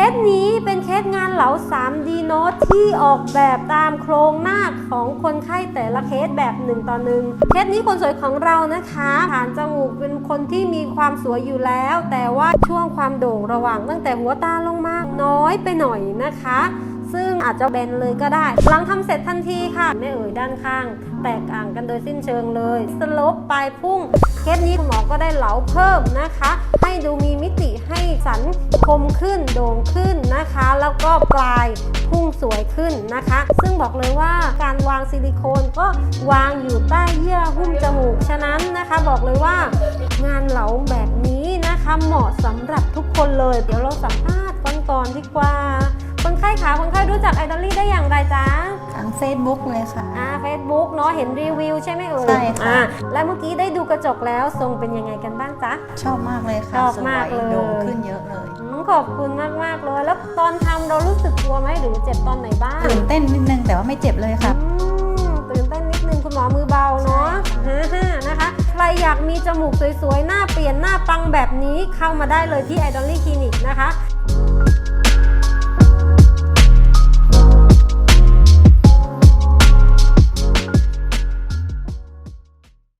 เคสนี้เป็นเคสงานเหลา 3D Note ที่ออกแบบตามโครงหน้าของคนไข้แต่ละเคสแบบหนึ่งต่อหนึ่งเคสนี้คนสวยของเรานะคะฐานจมูกเป็นคนที่มีความสวยอยู่แล้ว แต่ว่าช่วงความโด่งระหว่างตั้งแต่หัวตาลงมาน้อยไปหน่อยนะคะซึ่งอาจจะเบนเลยก็ได้ หลังทำเสร็จทันทีค่ะ ไม่เอ่ยด้านข้าง แตกต่างกันโดยสิ้นเชิงเลย สลบปลายพุ่ง เคสนี้คุณหมอก็ได้เหลาเพิ่มนะคะ ให้ดูมีมิติให้สัน คมขึ้นโด่งขึ้นนะคะ แล้วก็ปลายพุ่งสวยขึ้นนะคะ ซึ่งบอกเลยว่าการวางซิลิโคนก็วางอยู่ใต้เยื่อหุ้มจมูกฉะนั้นนะคะ บอกเลยว่างานเหลาแบบนี้นะคะเหมาะสำหรับทุกคนเลย เดี๋ยวเราสัมภาษณ์กันก่อนดีกว่าคนไข้คะคนไข้รู้จักไอดอลลี่ได้อย่างไรจ๊ะทาง Facebook เลยค่ะอ่าเฟซบุ๊กเนาะเห็นรีวิวใช่ไหมเอ่ยใช่ค่ะอ่าแล้วเมื่อกี้ได้ดูกระจกแล้วทรงเป็นยังไงกันบ้างจ๊ะชอบมากเลยค่ะชอบสวยมากเลยโด่งขึ้นเยอะเลยอืม ขอบคุณมากมากๆเลย แล้วตอนทำเรารู้สึกกลัวไหมหรือเจ็บตอนไหนบ้างตื่นเต้นนิดนึงแต่ว่าไม่เจ็บเลยค่ะอืมตื่นเต้นนิดนึงคุณหมอมือเบาเนาะฮ่าๆนะคะ ใครอยากมีจมูกสวยๆ หน้าเปลี่ยนหน้าปังแบบนี้เข้ามาได้เลยที่ไอดอลลี่คลินิกนะคะ